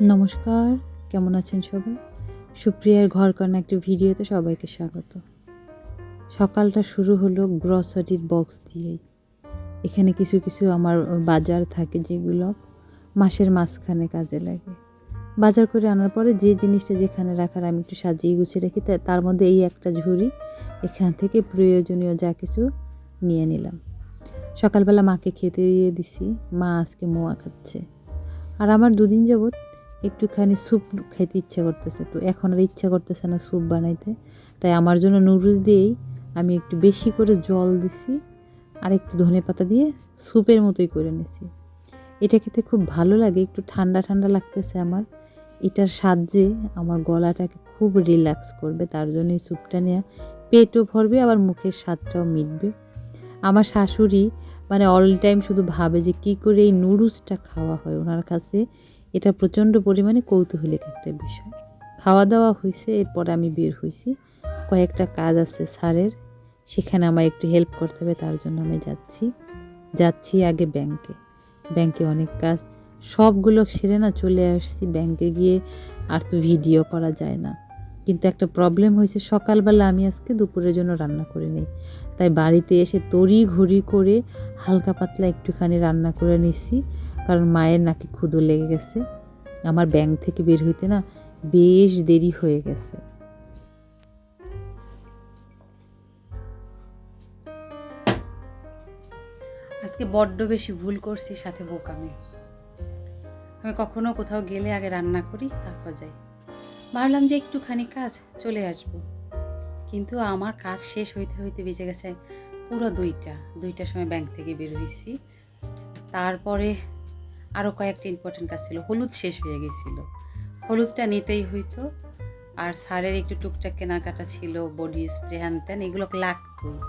নমস্কার, কেমন আছেন সবাই? সুপ্রিয়ার ঘর কর্না একটি ভিডিওতে সবাইকে স্বাগত। সকালটা শুরু হলো গ্রসারির বক্স দিয়েই। এখানে কিছু কিছু আমার বাজার থাকে যেগুলো মাসের মাঝখানে কাজে লাগে। বাজার করে আনার পরে যে জিনিসটা যেখানে রাখার আমি একটু সাজিয়ে গুছিয়ে রাখি তার মধ্যে এই একটা ঝুড়ি। এখান থেকে প্রয়োজনীয় যা কিছু নিয়ে নিলাম। সকালবেলা মাকে খেতে দিয়ে দিছি। মা আজকে মোয়া খাচ্ছে। আর আমার দুদিন যাবৎ একটুখানি স্যুপ খাইতে ইচ্ছা করতেছে। তো এখন আর ইচ্ছা করতেছে না স্যুপ বানাইতে। তাই আমার জন্য নুডলস দিয়েই আমি একটু বেশি করে জল দিছি আর একটু ধনে পাতা দিয়ে স্যুপের মতোই করে নিছি। এটা খেতে খুব ভালো লাগে, একটু ঠান্ডা ঠান্ডা লাগতেছে আমার। এটার সাহায্যে আমার গলাটাকে খুব রিল্যাক্স করবে, তার জন্য এই স্যুপটা নেওয়া পেটও ভরবে, আবার মুখের স্বাদটাও মিটবে। আমার শাশুড়ি মানে অল টাইম শুধু ভাবে যে কী করে এই নুডলসটা খাওয়া হয় ওনার কাছে। এটা প্রচণ্ড পরিমাণে কৌতূহলিক একটা বিষয়। খাওয়া দাওয়া হয়েছে এরপর আমি বের হয়েছি কয়েকটা কাজ আছে স্যারের, সেখানে আমায় একটু হেল্প করতে হবে, তার জন্য আমি যাচ্ছি। যাচ্ছি আগে ব্যাংকে ব্যাংকে অনেক কাজ। সবগুলো সেরে না চলে আসছি ব্যাংকে গিয়ে, আর তো ভিডিও করা যায় না। কিন্তু একটা প্রবলেম হয়েছে সকালবেলা আমি আজকে দুপুরের জন্য রান্না করে নিই। তাই বাড়িতে এসে তড়ি ঘড়ি করে হালকা পাতলা একটুখানি রান্না করে নিছি। কারণ মায়ের নাকি ক্ষুদো লেগে গেছে। আমার ব্যাংক থেকে বের হইতে না বেশ দেরি হয়ে গেছে। আজকে বড্ড বেশি ভুল করছি সাথে বোকামি। আমি কখনো কোথাও গেলে আগে রান্না করি, তারপর যাই। ভাবলাম যে একটুখানি কাজ চলে আসব। কিন্তু আমার কাজ শেষ হইতে হইতে বেজে গেছে পুরো দুইটা। দুইটার সময় ব্যাংক থেকে বের হয়েছি তারপরে আরও কয়েকটা ইম্পর্টেন্ট কাজ ছিল। হলুদ শেষ হয়ে গেছিল। হলুদটা নিতেই হইতো। আর সারের একটু টুকটাক কেনাকাটা ছিল বডি স্প্রে হ্যান এগুলো লাগতো।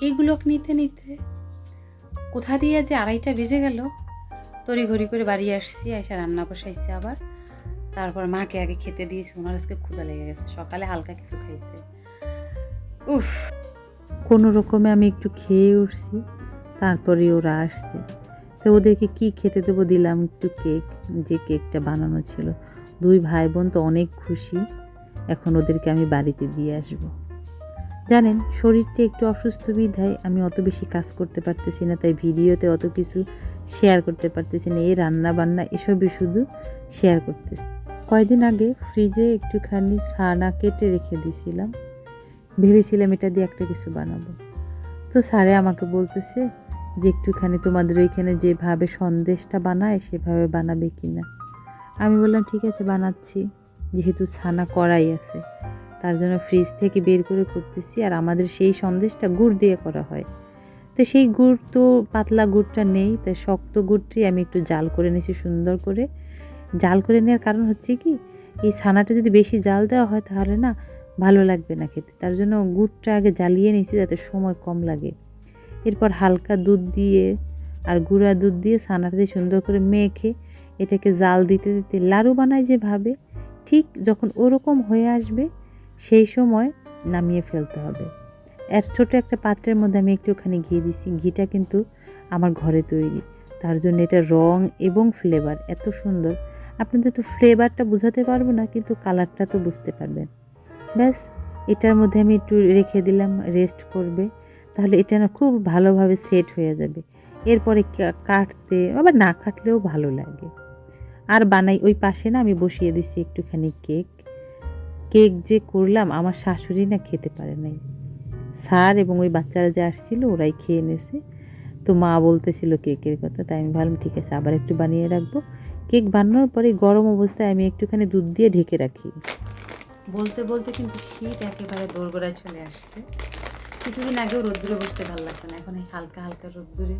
এগুলো নিতে নিতে কোথা দিয়ে যে আড়াইটা বেজে গেল তড়ি ঘড়ি করে বাড়ি আসছি, এসে রান্না বসাইছি আবার। তারপর মাকে আগে খেতে দিয়েছি, ওনার আজকে ক্ষুদা লেগে গেছে। সকালে হালকা কিছু খাইছে। উফ, কোনো রকমে আমি একটু খেয়ে উঠছি, তারপরে ওরা আসছে। তো ওদেরকে কি খেতে দেবো দিলাম একটু কেক, যে কেকটা বানানো ছিল। দুই ভাই বোন তো অনেক খুশি। এখন ওদেরকে আমি বাড়িতে দিয়ে আসব। জানেন, শরীরটা একটু অসুস্থ বিধায় আমি অত বেশি কাজ করতে পারতেছি না, তাই ভিডিওতে অত কিছু শেয়ার করতে পারতেছি না। এই রান্না বান্না এসবই শুধু শেয়ার করতেছি। কয়দিন আগে ফ্রিজে একটুখানি ছানা কেটে রেখে দিয়েছিলাম। ভেবেছিলাম এটা দিয়ে একটা কিছু বানাবো। তো স্যারে আমাকে বলতেছে যে একটুখানি তোমাদের ওইখানে যেভাবে সন্দেশটা বানায়, সেভাবে বানাবে কি না আমি বললাম, ঠিক আছে, বানাচ্ছি। যেহেতু ছানা করাই আছে, তার জন্য ফ্রিজ থেকে বের করে করতেছি, আর আমাদের সেই সন্দেশটা গুড় দিয়ে করা হয়। তো সেই গুড় তো, পাতলা গুড়টা নেই, তাই শক্ত গুড়টি আমি একটু জাল করে নিয়েছি সুন্দর করে। জাল করে নেওয়ার কারণ হচ্ছে কি, এই ছানাটা যদি বেশি জাল দেওয়া হয়, তাহলে না ভালো লাগবে না খেতে। তার জন্য গুড়টা আগে জ্বালিয়ে নিয়েছি, যাতে সময় কম লাগে। এরপর হালকা দুধ দিয়ে আর গুঁড়া দুধ দিয়ে দিয়ে সুন্দর করে মেখে এটাকে জাল দিতে দিতে লাড়ু বানায় যেভাবে, ঠিক যখন ওরকম হয়ে আসবে সেই সময় নামিয়ে ফেলতে হবে। এর ছোট একটা পাত্রের মধ্যে আমি একটুখানি ঘি দিছি। ঘিটা কিন্তু আমার ঘরে তৈরি। তার জন্য এটা রং এবং ফ্লেভার এত সুন্দর। আপনাদের তো ফ্লেভারটা বোঝাতে পারব না, কিন্তু কালারটা তো বুঝতে পারবেন। ব্যাস, এটার মধ্যে আমি একটু রেখে দিলাম রেস্ট করবে। তাহলে এটা না খুব ভালোভাবে সেট হয়ে যাবে। এরপরে কাটতে, আবার না কাটলেও ভালো লাগে। আর বানাই, ওই পাশে না আমি বসিয়ে দিছি একটুখানি কেক। কেক যে করলাম, আমার শাশুড়ি না খেতে পারে নাই। স্যার এবং ওই বাচ্চারা যে আসছিল, ওরাই খেয়ে নেছে। তো মা বলতেছিল কেকের কথা, তাই আমি ভাবলাম, ঠিক আছে, আবার একটু বানিয়ে রাখব। কেক বানানোর পরে গরম অবস্থায় আমি একটুখানি দুধ দিয়ে ঢেকে রাখি। বলতে বলতে কিন্তু শীত একেবারে দোরগোড়ায় চলে আসছে। কিছুদিন আগেও রোদ্দুরে বসতে ভালো লাগতো না। এখন এই হালকা হালকা রোদ্দুরে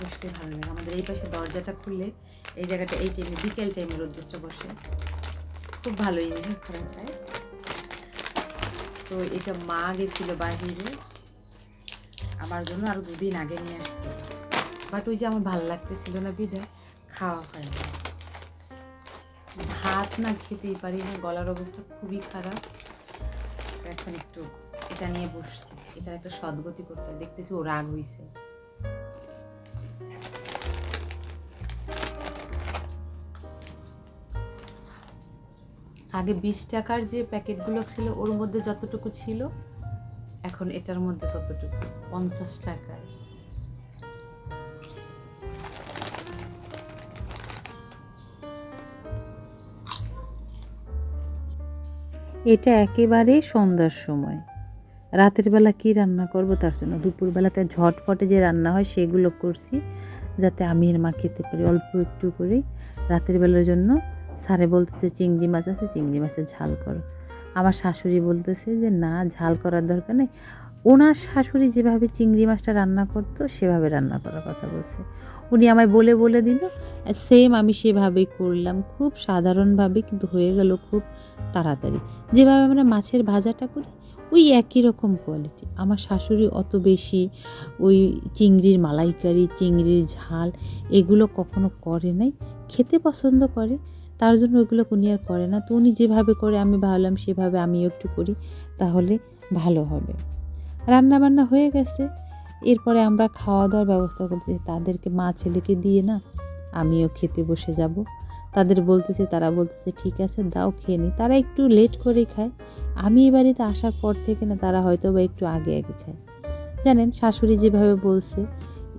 বসতে ভালো লাগে। আমাদের এই পাশে দরজাটা খুললে এই জায়গাটা এই টাইমে বিকেল টাইমে রোদ্দুরটা বসে। খুব ভালো এনজয় করা যায়। তো এটা মা গেছিল বাহিরে। আমার জন্য আরও দুদিন আগে নিয়ে আসছিল বাট ওই যে আমার ভালো লাগতেছিল না বিদায়, খাওয়া হয় না ভাত না খেতেই পারি না, গলার অবস্থা খুবই খারাপ। এখন একটু এটা নিয়ে বসছি। এটা একটা সদ্গতি করতে। দেখতেছি ও রাগ হইছে। আগে বিশ টাকার যে প্যাকেটগুলো ছিল, ওর মধ্যে যতটুকু ছিল, এখন এটার মধ্যে ততটুকু, পঞ্চাশ টাকায়। এটা একেবারে সন্ধ্যার সময়। রাতের বেলা কি রান্না করব তার জন্য? দুপুরবেলাতে ঝটপটে যে রান্না হয় সেগুলো করছি, যাতে আমি এর মা খেতে পারি। অল্প একটু করেই রাতের বেলার জন্য স্যারে বলতেছে, চিংড়ি মাছ আছে, চিংড়ি মাছের ঝাল করো। আমার শাশুড়ি বলতেছে যে, না, ঝাল করার দরকার নেই। ওনার শাশুড়ি যেভাবে চিংড়ি মাছটা রান্না করতো, সেভাবে রান্না করার কথা বলছে। উনি আমায় বলে বলে দিল, সেম আমি সেভাবেই করলাম। খুব সাধারণভাবে কিন্তু হয়ে গেল খুব তাড়াতাড়ি। যেভাবে আমরা মাছের ভাজাটা করি ওই একই রকম কোয়ালিটি আমার শাশুড়ি অত বেশি ওই চিংড়ির মালাইকারি, চিংড়ির ঝাল এগুলো কখনো করে নাই। খেতে পছন্দ করে, তার জন্য ওইগুলো উনি আর করে না। তো উনি যেভাবে করে, আমি ভাবলাম সেভাবে আমিও একটু করি, তাহলে ভালো হবে। রান্না বান্না হয়ে গেছে। এরপরে আমরা খাওয়া দাওয়ার ব্যবস্থা করতেছি তাদেরকে, মা ছেলেকে দিয়ে না, আমিও খেতে বসে যাব। তাদের বলতেছে, তারা বলতেছে, ঠিক আছে, দাও, খেয়ে নি। তারা একটু লেট করে খায়। আমি এই বাড়িতে আসার পর থেকে না, তারা হয়তো বা একটু আগে আগে খায়। জানেন, শাশুড়ি যেভাবে বলছে,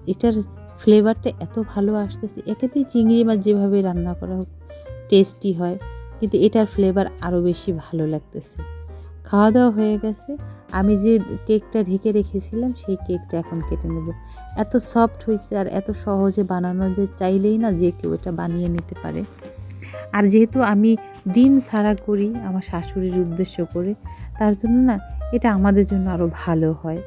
এটার ফ্লেভারটা এত ভালো আসতেছে, একেতেই চিংড়ি মাছ যেভাবে রান্না করা হোক টেস্টি হয়, কিন্তু এটার ফ্লেভার আরও বেশি ভালো লাগতেছে। খাওয়া দাওয়া হয়ে গেছে। আমি যে কেকটা ঢেকে রেখেছিলাম, সেই কেকটা এখন কেটে নেব। এত সফট হয়েছে আর এত সহজে বানানো যে চাইলেই না যে কেউ এটা বানিয়ে নিতে পারে। আর যেহেতু আমি ডিম ছাড়া করি আমার শাশুড়ির উদ্দেশ্য করে, তার জন্য না এটা আমাদের জন্য আরও ভালো হয়।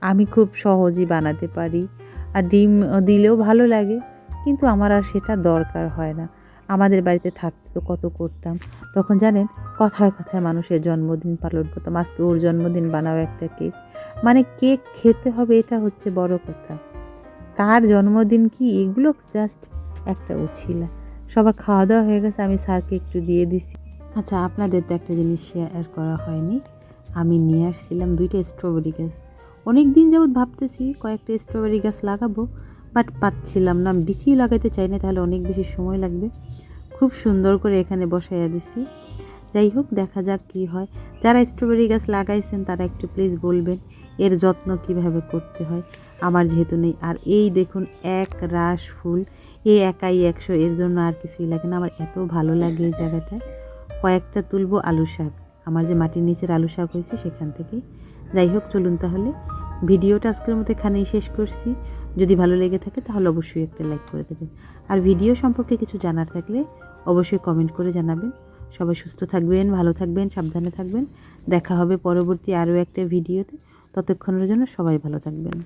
আমি খুব সহজেই বানাতে পারি। আর ডিম দিলেও ভালো লাগে, কিন্তু আমার আর সেটা দরকার হয় না। আমাদের বাড়িতে থাকতে তো কত করতাম। তখন জানেন, কথায় কথায় মানুষের জন্মদিন পালন করতাম। আজকে ওর জন্মদিন বানাও একটা কেক। মানে কেক খেতে হবে এটা হচ্ছে বড় কথা। কার জন্মদিন কি? এগুলো জাস্ট একটা উছিলা। সবার খাওয়া দাওয়া হয়ে গেছে, আমি স্যারকে একটু দিয়ে দিছি। আচ্ছা আপনাদের তো একটা জিনিস শেয়ার করা হয়নি। আমি নিয়ে আসছিলাম দুইটা স্ট্রবেরি গাছ। অনেক দিন যাবৎ ভাবতেছি কয়েকটা স্ট্রবেরি গাছ লাগাবো বাট পাচ্ছিলাম না। বেশি লাগাইতে চাই না, তাহলে অনেক বেশি সময় লাগবে। খুব সুন্দর করে এখানে বসাইয়া দিছি। যাই হোক, দেখা যাক কি হয়। যারা স্ট্রবেরি গাছ লাগাইছেন, তারা একটু প্লিজ বলবেন এর যত্ন কীভাবে করতে হয়। আমার যেহেতু নেই। আর এই দেখুন, এক রাস ফুল। এই একাই একশো, এর জন্য আর কিছুই লাগে না। আমার এত ভালো লাগে এই জায়গাটায় কয়েকটা তুলবো আলু শাক। আমার যে মাটির নিচের আলু শাক হয়েছে সেখান থেকে যাই হোক, চলুন তাহলে। ভিডিওটা আজকের মতো এখানেই শেষ করছি। যদি ভালো লেগে থাকে তাহলে অবশ্যই একটা লাইক করে দেবেন। আর ভিডিও সম্পর্কে কিছু জানার থাকলে অবশ্যই কমেন্ট করে জানাবেন। সবাই সুস্থ থাকবেন, ভালো থাকবেন, সাবধানে থাকবেন। দেখা হবে পরবর্তী আরও একটা ভিডিওতে। ততক্ষণের জন্য সবাই ভালো থাকবেন।